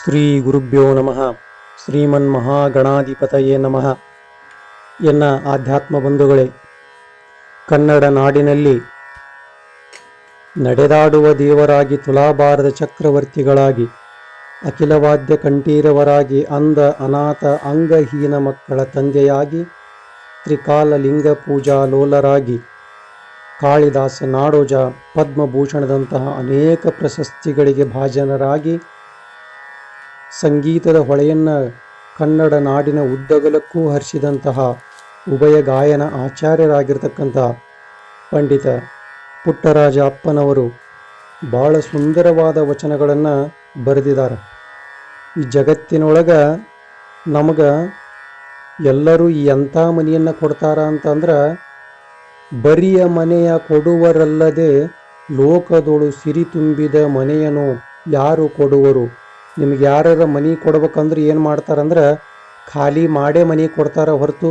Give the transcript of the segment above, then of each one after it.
ಶ್ರೀ ಗುರುಭ್ಯೋ ನಮಃ. ಶ್ರೀಮನ್ ಮಹಾಗಣಾಧಿಪತಯೇ ನಮಃ. ಎನ್ನ ಆಧ್ಯಾತ್ಮ ಬಂಧುಗಳೇ, ಕನ್ನಡ ನಾಡಿನಲ್ಲಿ ನಡೆದಾಡುವ ದೇವರಾಗಿ ತುಲಾಭಾರದ ಚಕ್ರವರ್ತಿಗಳಾಗಿ, ಅಖಿಲವಾದ್ಯ ಕಂಠೀರವರಾಗಿ ಅಂಧ ಅನಾಥ ಅಂಗಹೀನ ಮಕ್ಕಳ ತಂದೆಯಾಗಿ ತ್ರಿಕಾಲ ಲಿಂಗ ಪೂಜಾ ಲೋಲರಾಗಿ, ಕಾಳಿದಾಸ ನಾಡೋಜ ಪದ್ಮಭೂಷಣದಂತಹ ಅನೇಕ ಪ್ರಶಸ್ತಿಗಳಿಗೆ ಭಾಜನರಾಗಿ ಸಂಗೀತದ ಹೊಳೆಯನ್ನು ಕನ್ನಡ ನಾಡಿನ ಉದ್ದಗಲಕ್ಕೂ ಹರಿಸಿದಂತಹ ಉಭಯ ಗಾಯನ ಆಚಾರ್ಯರಾಗಿರ್ತಕ್ಕಂಥ ಪಂಡಿತ ಪುಟ್ಟರಾಜ ಅಪ್ಪನವರು ಭಾಳ ಸುಂದರವಾದ ವಚನಗಳನ್ನು ಬರೆದಿದ್ದಾರೆ. ಈ ಜಗತ್ತಿನೊಳಗೆ ನಮಗೆ ಎಲ್ಲರೂ ಈ ಎಂಥ ಮನೆಯನ್ನು ಕೊಡ್ತಾರ ಅಂತಂದ್ರೆ ಬರಿಯ ಮನೆಯ ಕೊಡುವರಲ್ಲದೆ ಲೋಕದೊಳು ಸಿರಿ ತುಂಬಿದ ಮನೆಯನ್ನು ಯಾರು ಕೊಡುವರು? ನಿಮ್ಗೆ ಯಾರ್ಯಾರ ಮನೆ ಕೊಡ್ಬೇಕಂದ್ರೆ ಏನು ಮಾಡ್ತಾರಂದ್ರೆ ಖಾಲಿ ಮಾಡೇ ಮನೆ ಕೊಡ್ತಾರ ಹೊರತು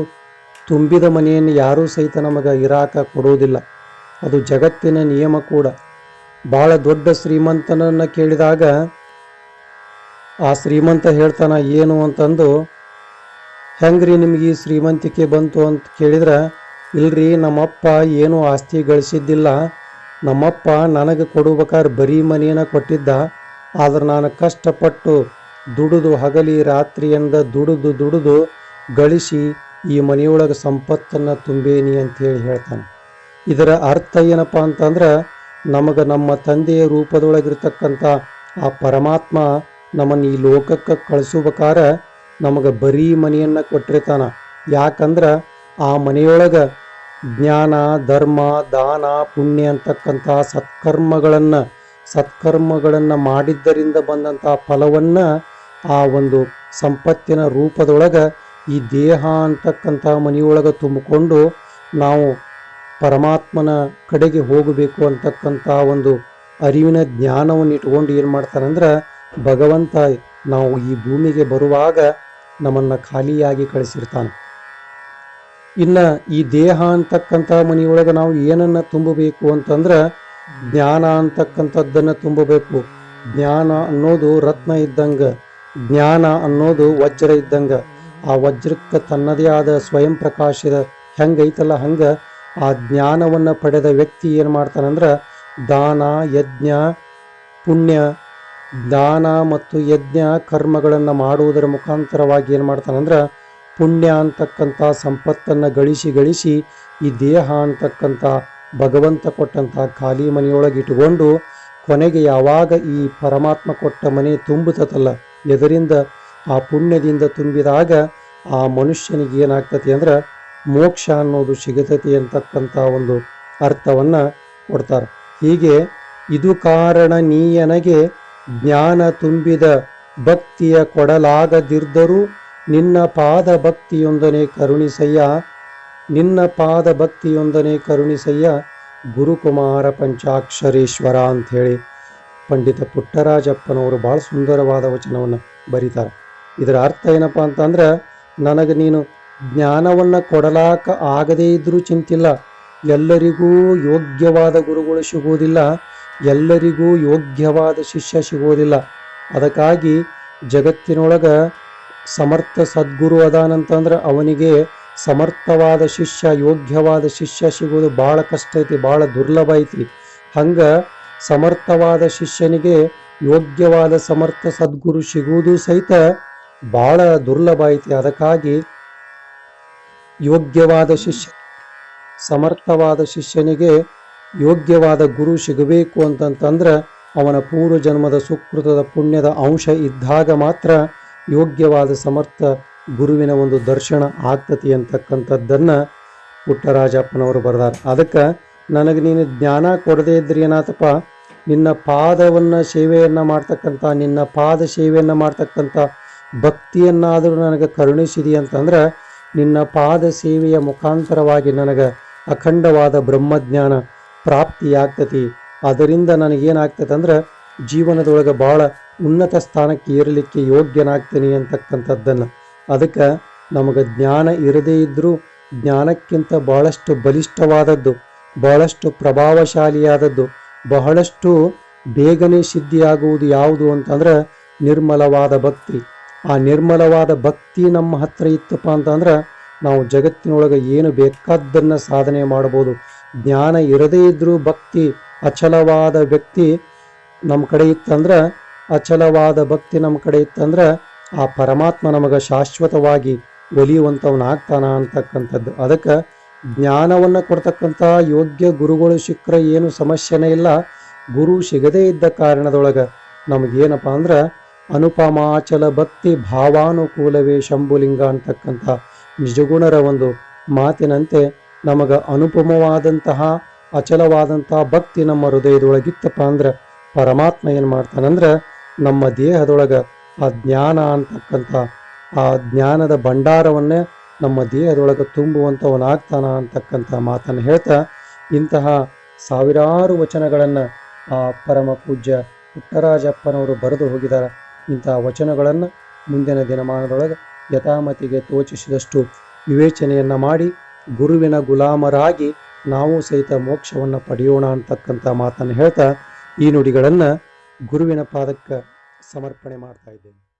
ತುಂಬಿದ ಮನೆಯನ್ನು ಯಾರೂ ಸಹಿತ ನಮಗೆ ಇರಾಕ ಕೊಡುವುದಿಲ್ಲ ಅದು ಜಗತ್ತಿನ ನಿಯಮ ಕೂಡ. ಭಾಳ ದೊಡ್ಡ ಶ್ರೀಮಂತನನ್ನು ಕೇಳಿದಾಗ ಆ ಶ್ರೀಮಂತ ಹೇಳ್ತಾನ, ಏನು ಅಂತಂದು, ಹೆಂಗ್ರಿ ನಿಮ್ಗೆ ಈ ಶ್ರೀಮಂತಿಕೆ ಬಂತು ಅಂತ ಕೇಳಿದ್ರೆ, ಇಲ್ರಿ ನಮ್ಮಪ್ಪ ಏನೂ ಆಸ್ತಿ ಗಳಿಸಿದ್ದಿಲ್ಲ. ನಮ್ಮಪ್ಪ ನನಗೆ ಕೊಡಬೇಕಾದ್ರೆ ಬರೀ ಮನೆಯನ್ನು ಕೊಟ್ಟಿದ್ದ. ಆದ್ರೆ ನಾನು ಕಷ್ಟಪಟ್ಟು ದುಡಿದು ಹಗಲಿ ರಾತ್ರಿಯಿಂದ ದುಡಿದು ದುಡಿದು ಗಳಿಸಿ ಈ ಮನೆಯೊಳಗೆ ಸಂಪತ್ತನ್ನು ತುಂಬೇನಿ ಅಂತೇಳಿ ಹೇಳ್ತಾನೆ. ಇದರ ಅರ್ಥ ಏನಪ್ಪ ಅಂತಂದ್ರೆ ನಮಗೆ ನಮ್ಮ ತಂದೆಯ ರೂಪದೊಳಗಿರ್ತಕ್ಕಂಥ ಆ ಪರಮಾತ್ಮ ನಮ್ಮನ್ನು ಈ ಲೋಕಕ್ಕೆ ಕಳಿಸೋಬೇಕಾರ ನಮಗೆ ಬರೀ ಮನೆಯನ್ನು ಕೊಟ್ಟಿರ್ತಾನ ಯಾಕಂದ್ರೆ ಆ ಮನೆಯೊಳಗೆ ಜ್ಞಾನ, ಧರ್ಮ, ದಾನ, ಪುಣ್ಯ ಅಂತಕ್ಕಂಥ ಸತ್ಕರ್ಮಗಳನ್ನು ಸತ್ಕರ್ಮಗಳನ್ನು ಮಾಡಿದ್ದರಿಂದ ಬಂದಂತಹ ಫಲವನ್ನು ಆ ಒಂದು ಸಂಪತ್ತಿನ ರೂಪದೊಳಗೆ ಈ ದೇಹ ಅಂತಕ್ಕಂಥ ಮನೆಯೊಳಗೆ ತುಂಬಿಕೊಂಡು ನಾವು ಪರಮಾತ್ಮನ ಕಡೆಗೆ ಹೋಗಬೇಕು ಅಂತಕ್ಕಂಥ ಒಂದು ಅರಿವಿನ ಜ್ಞಾನವನ್ನು ಇಟ್ಕೊಂಡು ಏನು ಮಾಡ್ತಾನಂದ್ರೆ ಭಗವಂತ ನಾವು ಈ ಭೂಮಿಗೆ ಬರುವಾಗ ನಮ್ಮನ್ನು ಖಾಲಿಯಾಗಿ ಕಳಿಸಿರ್ತಾನೆ. ಇನ್ನು ಈ ದೇಹ ಅಂತಕ್ಕಂಥ ಮನೆಯೊಳಗೆ ನಾವು ಏನನ್ನು ತುಂಬಬೇಕು ಅಂತಂದ್ರೆ ಜ್ಞಾನ ಅಂತಕ್ಕಂಥದ್ದನ್ನು ತುಂಬಬೇಕು. ಜ್ಞಾನ ಅನ್ನೋದು ರತ್ನ ಇದ್ದಂಗೆ, ಜ್ಞಾನ ಅನ್ನೋದು ವಜ್ರ ಇದ್ದಂಗೆ. ಆ ವಜ್ರಕ್ಕೆ ತನ್ನದೇ ಆದ ಸ್ವಯಂ ಪ್ರಕಾಶದ ಹೆಂಗೈತಲ್ಲ ಹಂಗೆ, ಆ ಜ್ಞಾನವನ್ನು ಪಡೆದ ವ್ಯಕ್ತಿ ಏನು ಮಾಡ್ತಾನಂದ್ರೆ ದಾನ, ಯಜ್ಞ, ಪುಣ್ಯ, ದಾನ ಮತ್ತು ಯಜ್ಞ ಕರ್ಮಗಳನ್ನು ಮಾಡುವುದರ ಮುಖಾಂತರವಾಗಿ ಏನು ಮಾಡ್ತಾನಂದ್ರೆ ಪುಣ್ಯ ಅಂತಕ್ಕಂಥ ಸಂಪತ್ತನ್ನು ಗಳಿಸಿ ಗಳಿಸಿ, ಈ ದೇಹ ಅಂತಕ್ಕಂಥ ಭಗವಂತ ಕೊಟ್ಟಂಥ ಖಾಲಿ ಮನೆಯೊಳಗೆ ಇಟ್ಟುಕೊಂಡು ಕೊನೆಗೆ ಯಾವಾಗ ಈ ಪರಮಾತ್ಮ ಕೊಟ್ಟ ಮನೆ ತುಂಬುತ್ತಲ್ಲ ಎದರಿಂದ ಆ ಪುಣ್ಯದಿಂದ ತುಂಬಿದಾಗ ಆ ಮನುಷ್ಯನಿಗೆ ಏನಾಗ್ತತಿ ಅಂದ್ರೆ ಮೋಕ್ಷ ಅನ್ನೋದು ಸಿಗತತಿ ಅಂತಕ್ಕಂಥ ಒಂದು ಅರ್ಥವನ್ನು ಕೊಡ್ತಾರೆ. ಹೀಗೆ ಇದು ಕಾರಣ ನೀಯನಗೆ ಜ್ಞಾನ ತುಂಬಿದ ಭಕ್ತಿಯ ಕೊಡಲಾಗದಿದ್ದರೂ ನಿನ್ನ ಪಾದ ಭಕ್ತಿಯೊಂದನೆ ಕರುಣಿಸಯ್ಯ. ನಿನ್ನ ಪಾದ ಭಕ್ತಿಯೊಂದನೆ ಕರುಣಿಸಯ್ಯ ಗುರುಕುಮಾರ ಪಂಚಾಕ್ಷರೇಶ್ವರ ಅಂಥೇಳಿ ಪಂಡಿತ ಪುಟ್ಟರಾಜಪ್ಪನವರು ಭಾಳ ಸುಂದರವಾದ ವಚನವನ್ನು ಬರೀತಾರೆ. ಇದರ ಅರ್ಥ ಏನಪ್ಪ ಅಂತಂದ್ರೆ ನನಗೆ ನೀನು ಜ್ಞಾನವನ್ನು ಕೊಡಲಾಕ ಆಗದೇ ಇದ್ದರೂ ಚಿಂತಿಲ್ಲ. ಎಲ್ಲರಿಗೂ ಯೋಗ್ಯವಾದ ಗುರುಗಳು ಸಿಗುವುದಿಲ್ಲ. ಎಲ್ಲರಿಗೂ ಯೋಗ್ಯವಾದ ಶಿಷ್ಯ ಸಿಗುವುದಿಲ್ಲ. ಅದಕ್ಕಾಗಿ ಜಗತ್ತಿನೊಳಗೆ ಸಮರ್ಥ ಸದ್ಗುರು ಅದಾನಂತಂದ್ರೆ ಅವನಿಗೆ ಸಮರ್ಥವಾದ ಶಿಷ್ಯ, ಯೋಗ್ಯವಾದ ಶಿಷ್ಯ ಸಿಗೋದು ಭಾಳ ಕಷ್ಟ ಐತಿ ಭಾಳ ದುರ್ಲಭ ಐತಿ. ಹಂಗೆ ಸಮರ್ಥವಾದ ಶಿಷ್ಯನಿಗೆ ಯೋಗ್ಯವಾದ ಸಮರ್ಥ ಸದ್ಗುರು ಸಿಗುವುದು ಸಹಿತ ಭಾಳ ದುರ್ಲಭ ಐತಿ. ಅದಕ್ಕಾಗಿ ಯೋಗ್ಯವಾದ ಶಿಷ್ಯ, ಸಮರ್ಥವಾದ ಶಿಷ್ಯನಿಗೆ ಯೋಗ್ಯವಾದ ಗುರು ಸಿಗಬೇಕು ಅಂತಂತಂದ್ರೆ ಅವನ ಪೂರ್ವ ಜನ್ಮದ ಸುಕೃತದ ಪುಣ್ಯದ ಅಂಶ ಇದ್ದಾಗ ಮಾತ್ರ ಯೋಗ್ಯವಾದ ಸಮರ್ಥ ಗುರುವಿನ ಒಂದು ದರ್ಶನ ಆಗ್ತತಿ ಅಂತಕ್ಕಂಥದ್ದನ್ನು ಪುಟ್ಟರಾಜಪ್ಪನವರು ಬರ್ದಾರ. ಅದಕ್ಕೆ ನನಗೆ ನೀನು ಜ್ಞಾನ ಕೊಡದೇ ಇದ್ರಿ ಏನಾತಪ್ಪ? ನಿನ್ನ ಪಾದವನ್ನು ಸೇವೆಯನ್ನು ಮಾಡ್ತಕ್ಕಂಥ, ನಿನ್ನ ಪಾದ ಸೇವೆಯನ್ನು ಮಾಡ್ತಕ್ಕಂಥ ಭಕ್ತಿಯನ್ನಾದರೂ ನನಗೆ ಕರುಣಿಸಿದಿ ಅಂತಂದ್ರೆ ನಿನ್ನ ಪಾದ ಸೇವೆಯ ಮುಖಾಂತರವಾಗಿ ನನಗೆ ಅಖಂಡವಾದ ಬ್ರಹ್ಮಜ್ಞಾನ ಪ್ರಾಪ್ತಿಯಾಗ್ತತಿ. ಅದರಿಂದ ನನಗೇನಾಗ್ತದೆ ಅಂದ್ರೆ ಜೀವನದೊಳಗೆ ಭಾಳ ಉನ್ನತ ಸ್ಥಾನಕ್ಕೆ ಏರಲಿಕ್ಕೆ ಯೋಗ್ಯನಾಗ್ತೀನಿ ಅಂತಕ್ಕಂಥದ್ದನ್ನು. ಅದಕ್ಕೆ ನಮಗೆ ಜ್ಞಾನ ಇರದೇ ಇದ್ದರೂ ಜ್ಞಾನಕ್ಕಿಂತ ಬಹಳಷ್ಟು ಬಲಿಷ್ಠವಾದದ್ದು, ಬಹಳಷ್ಟು ಪ್ರಭಾವಶಾಲಿಯಾದದ್ದು, ಬಹಳಷ್ಟು ಬೇಗನೆ ಸಿದ್ಧಿಯಾಗುವುದು ಯಾವುದು ಅಂತಂದ್ರೆ ನಿರ್ಮಲವಾದ ಭಕ್ತಿ. ಆ ನಿರ್ಮಲವಾದ ಭಕ್ತಿ ನಮ್ಮ ಹತ್ರ ಇತ್ತಪ್ಪ ಅಂತಂದ್ರೆ ನಾವು ಜಗತ್ತಿನೊಳಗೆ ಏನು ಬೇಕಾದ್ದನ್ನು ಸಾಧನೆ ಮಾಡ್ಬೋದು. ಜ್ಞಾನ ಇರದೇ ಇದ್ದರೂ ಭಕ್ತಿ, ಅಚಲವಾದ ವ್ಯಕ್ತಿ ನಮ್ಮ ಕಡೆ ಇತ್ತಂದ್ರೆ, ಅಚಲವಾದ ಭಕ್ತಿ ನಮ್ಮ ಕಡೆ ಇತ್ತಂದ್ರೆ ಆ ಪರಮಾತ್ಮ ನಮಗೆ ಶಾಶ್ವತವಾಗಿ ಒಲಿಯುವಂಥವನಾಗ್ತಾನ ಅಂತಕ್ಕಂಥದ್ದು. ಅದಕ್ಕೆ ಜ್ಞಾನವನ್ನು ಕೊಡ್ತಕ್ಕಂಥ ಯೋಗ್ಯ ಗುರುಗಳು ಸಿಕ್ಕರೆ ಏನು ಸಮಸ್ಯೆನೇ ಇಲ್ಲ. ಗುರು ಸಿಗದೇ ಇದ್ದ ಕಾರಣದೊಳಗೆ ನಮಗೇನಪ್ಪ ಅಂದ್ರೆ ಅನುಪಮಾಚಲ ಭಕ್ತಿ ಭಾವಾನುಕೂಲವೇ ಶಂಭುಲಿಂಗ ಅಂತಕ್ಕಂಥ ನಿಜಗುಣರ ಒಂದು ಮಾತಿನಂತೆ ನಮಗೆ ಅನುಪಮವಾದಂತಹ ಅಚಲವಾದಂತಹ ಭಕ್ತಿ ನಮ್ಮ ಹೃದಯದೊಳಗಿತ್ತಪ್ಪ ಅಂದ್ರೆ ಪರಮಾತ್ಮ ಏನು ಮಾಡ್ತಾನಂದ್ರೆ ನಮ್ಮ ದೇಹದೊಳಗೆ ಆ ಜ್ಞಾನ ಅಂತಕ್ಕಂಥ ಆ ಜ್ಞಾನದ ಭಂಡಾರವನ್ನೇ ನಮ್ಮ ದೇಹದೊಳಗೆ ತುಂಬುವಂಥವನಾಗ್ತಾನ ಅಂತಕ್ಕಂಥ ಮಾತನ್ನು ಹೇಳ್ತಾ ಇಂತಹ ಸಾವಿರಾರು ವಚನಗಳನ್ನು ಆ ಪರಮ ಪೂಜ್ಯ ಪುಟ್ಟರಾಜಪ್ಪನವರು ಬರೆದು ಹೋಗಿದ್ದಾರೆ. ಇಂತಹ ವಚನಗಳನ್ನು ಮುಂದಿನ ದಿನಮಾನದೊಳಗೆ ಯಥಾಮತಿಗೆ ತೋಚಿಸಿದಷ್ಟು ವಿವೇಚನೆಯನ್ನು ಮಾಡಿ ಗುರುವಿನ ಗುಲಾಮರಾಗಿ ನಾವು ಸಹಿತ ಮೋಕ್ಷವನ್ನು ಪಡೆಯೋಣ ಅಂತಕ್ಕಂಥ ಮಾತನ್ನು ಹೇಳ್ತಾ ಈ ನುಡಿಗಳನ್ನು ಗುರುವಿನ ಪಾದಕ್ಕೆ ಸಮರ್ಪಣೆ ಮಾಡ್ತಾ ಇದ್ದೇನೆ.